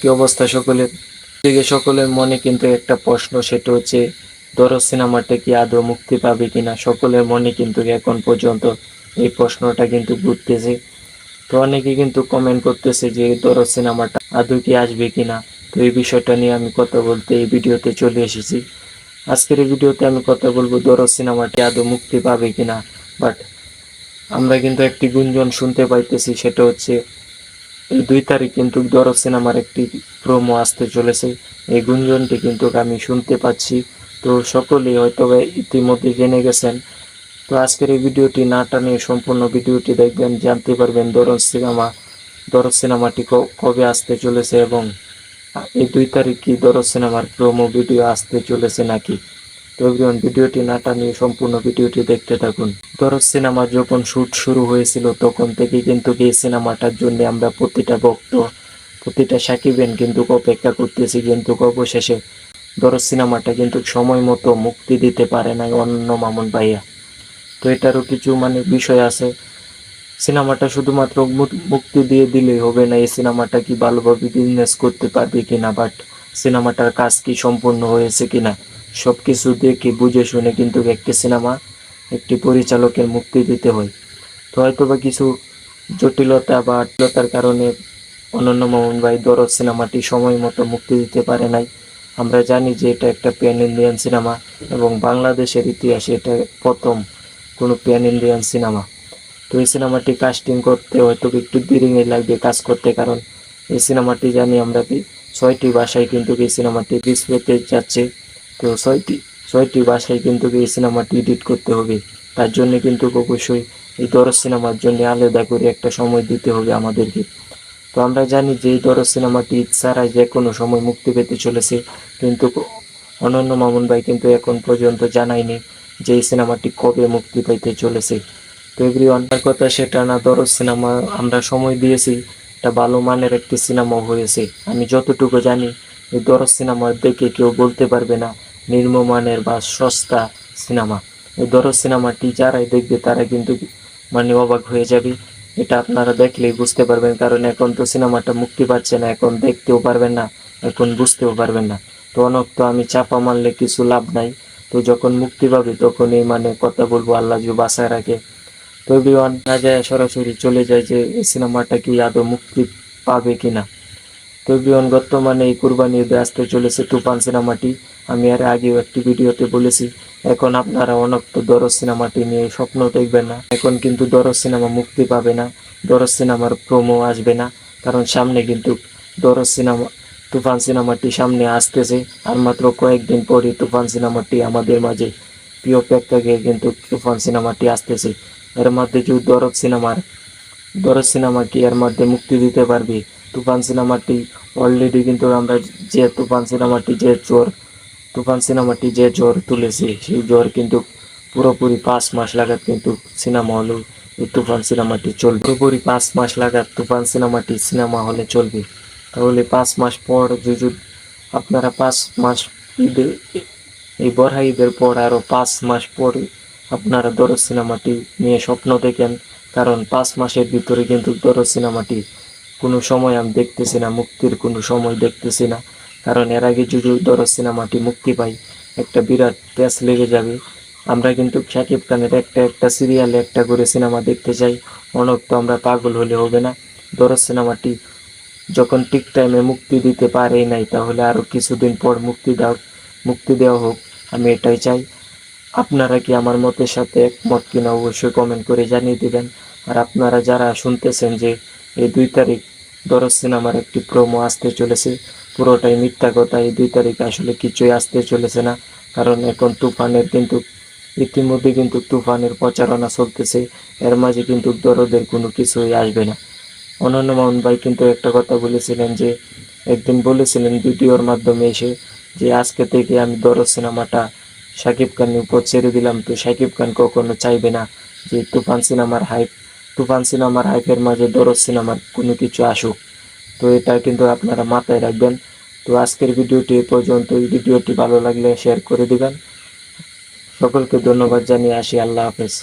কি অবস্থা সকলের? দিকে সকলের মনে কিন্তু একটা প্রশ্ন, সেটা হচ্ছে, দরজ সিনেমাটা কি আদৌ মুক্তি পাবে কিনা? সকলের মনে কিন্তু এখন পর্যন্ত এই প্রশ্নটা কিন্তু ঘুরতেছে। তো অনেকে কিন্তু কমেন্ট করতেছে যে, দরজ সিনেমাটা আদৌ কি আসবে কিনা? তো এই বিষয়টা নিয়ে আমি কথা বলতে এই ভিডিওতে চলে এসেছি। আজকের এই ভিডিওতে আমি কথা বলব, দরজ সিনেমাটি আদৌ মুক্তি পাবে কিনা? বাট আমরা কিন্তু একটি গুঞ্জন শুনতে পাইতেছি, সেটা হচ্ছে এই দুই তারিখ কিন্তু দরজ সিনেমার একটি প্রোমো আসতে চলেছে। এই গুঞ্জনটি কিন্তু আমি শুনতে পাচ্ছি। তো সকলেই হয়তো ইতিমধ্যে জেনে গেছেন। তো আজকের এই ভিডিওটি না টানিয়ে সম্পূর্ণ ভিডিওটি দেখবেন, জানতে পারবেন দরজ সিনেমা দরজ সিনেমাটি কবে আসতে চলেছে এবং এই দুই তারিখ কি দরজ সিনেমার প্রোমো ভিডিও আসতে চলেছে নাকি। এভরিওয়ান ভিডিওটি না টানিয়ে সম্পূর্ণ ভিডিওটি দেখতে থাকুন। দরজ সিনেমা যখন শুট শুরু হয়েছিল, তখন থেকে কিন্তু এই সিনেমাটার জন্য আমরা প্রতিটা ভক্ত, প্রতিটা সাকিবেন কিন্তু অপেক্ষা করতেছি। কিন্তু অবশেষে দরজ সিনেমাটা কিন্তু সময় মতো মুক্তি দিতে পারে না অন্য মামুন ভাইয়া। তো এটারও কিছু মানে বিষয় আছে। সিনেমাটা শুধুমাত্র মুক্তি দিয়ে দিলেই হবে না, এই সিনেমাটা কি ভালোভাবে বিজনেস করতে পারবে কিনা বাট সিনেমাটার কাজ কি সম্পূর্ণ হয়েছে কিনা। সব কিছু দেখে বুঝে শুনে কিন্তু একটি সিনেমা, একটি পরিচালকের মুক্তি দিতে হয়। তো হয়তো বা কিছু জটিলতা বা আটলতার কারণে অনন্য মোহন ভাই দরদ সিনেমাটি সময় মতো মুক্তি দিতে পারে নাই। আমরা জানি যে এটা একটা প্যান ইন্ডিয়ান সিনেমা এবং বাংলাদেশের ইতিহাসে এটা প্রথম কোনো প্যান ইন্ডিয়ান সিনেমা। তো এই সিনেমাটি কাস্টিং করতে হয়তো একটু দেরিই লাগবে কাজ করতে, কারণ এই সিনেমাটি জানি আমরা কি ছয়টি ভাষায় কিন্তু এই সিনেমাটি ডিসপ্লেতে যাচ্ছে। তো ছয়টি ছয়টি ভাষায় কিন্তু এই সিনেমাটি এডিট করতে হবে। তার জন্য কিন্তু অবশ্যই এই দরজ সিনেমার জন্য আলাদা করে একটা সময় দিতে হবে আমাদেরকে। তো আমরা জানি যে এই দরজ সিনেমাটি ছাড়াই যে কোনো সময় মুক্তি পেতে চলেছে, কিন্তু অনন্য মামুন ভাই কিন্তু এখন পর্যন্ত জানায়নি যে এই সিনেমাটি কবে মুক্তি পেতে চলেছে। তো এভরিওয়ান কথা সেটা না, দরজ সিনেমা আমরা সময় দিয়েছি, এটা ভালো মানের একটি সিনেমা হয়েছে। আমি যতটুকু জানি, এই দরজ সিনেমা দেখে কেউ বলতে পারবে না নিম্নমানের বা সস্তা সিনেমা। এই দরজ সিনেমাটি যারাই দেখবে, তারা কিন্তু মানে অবাক হয়ে যাবে। এটা আপনারা দেখলেই বুঝতে পারবেন, কারণ এখন তো সিনেমাটা মুক্তি পাচ্ছে না, এখন দেখতেও পারবেন না, এখন বুঝতেও পারবেন না। তো অনেক, তো আমি চাপা মারলে কিছু লাভ নাই। তো যখন মুক্তি পাবে, তখনই মানে কথা বলব আল্লাহ যে বাসায় রাখে। তো এভরিওয়ান, না যায় সরাসরি চলে যায় যে, এই সিনেমাটা কি আদৌ মুক্তি পাবে কিনা? তো এভরিওয়ান বর্তমানে এই কুরবানি ঈদে আসতে চলেছে তুফান সিনেমাটি। আমি আর আগেও একটি ভিডিওতে বলেছি, এখন আপনারা অনেক তো দরজ সিনেমাটি নিয়ে স্বপ্ন দেখবেন না। এখন কিন্তু দরজ সিনেমা মুক্তি পাবে না, দরজ সিনেমার প্রোমো আসবে না। কারণ সামনে কিন্তু দরজ সিনেমা, তুফান সিনেমাটি সামনে আসতেছে, আর মাত্র কয়েকদিন পরে তুফান সিনেমাটি আমাদের মাঝে। প্রিয় প্রেক্ষাগে কিন্তু তুফান সিনেমাটি আসতেছে। এর মধ্যে যদি দরদ সিনেমার দরদ সিনেমা কি এর মধ্যে মুক্তি দিতে পারবে তুফান সিনেমাটি অলরেডি কিন্তু আমরা যে তুফান সিনেমাটি যে জ্বর তুফান সিনেমাটি যে জ্বর তুলেছে, সেই জ্বর কিন্তু পুরোপুরি পাঁচ মাস লাগাত কিন্তু সিনেমা হলে এই তুফান সিনেমাটি চলবে। পুরোপুরি পাঁচ মাস লাগাত তুফান সিনেমাটি সিনেমা হলে চলবে। তাহলে পাঁচ মাস পর যদি আপনারা পাঁচ মাস ঈদে, এই বরহা ঈদের পর আরও পাঁচ মাস পর আপনারা দরজ সিনেমাটি নিয়ে স্বপ্ন দেখেন, কারণ পাঁচ মাসের ভিতরে কিন্তু দরজ সিনেমাটি কোনো সময় আমি দেখতেছি না, মুক্তির কোনো সময় দেখতেছি না। কারণ এর আগে যদি দরজ সিনেমাটি মুক্তি পাই, একটা বিরাট প্যাস লেগে যাবে। আমরা কিন্তু শাকিব খানের একটা একটা সিরিয়ালে একটা করে সিনেমা দেখতে চাই। অনেক তো আমরা পাগল হলে হবে না। দরজ সিনেমাটি যখন ঠিক টাইমে মুক্তি দিতে পারেই নাই, তাহলে আরও কিছুদিন পর মুক্তি দাও, মুক্তি দেওয়া হোক, আমি এটাই চাই। আপনারা কি আমার মতের সাথে একমত কিনা অবশ্যই কমেন্ট করে জানিয়ে দেবেন। আর আপনারা যারা শুনতেছেন যে এই দুই তারিখ দরজ সিনেমার একটি প্রোমো আসতে চলেছে। পুরোটাই মিথ্যা কথা, এই দুই তারিখ আসলে কিছুই আসতে চলেছে না। কারণ এখন তুফানের কিন্তু, ইতিমধ্যে কিন্তু তুফানের প্রচারণা চলতেছে। এর মাঝে কিন্তু দরদের কোনো কিছুই আসবে না। অনন্য মোহন ভাই কিন্তু একটা কথা বলেছিলেন যে, একদিন বলেছিলেন ভিডিওর মাধ্যমে এসে যে, আজকে থেকে আমি দরজ সিনেমাটা শাকিব খানের উপর ছেড়ে দিলাম। তো শাকিব খান কখনো চাইবে না যে, তুফান সিনেমার হাইপ তুফান সিনেমার, হাইফের মাঝে দরজ সিনেমার কোনো কিছু আসুক, তো এটা কিন্তু আপনারা মাথায় রাখবেন। তো আজকের ভিডিওটি পর্যন্ত ভিডিওটি ভালো লাগলে শেয়ার করে দিবেন। সকলকে ধন্যবাদ জানিয়ে আসি। আল্লাহ হাফেজ।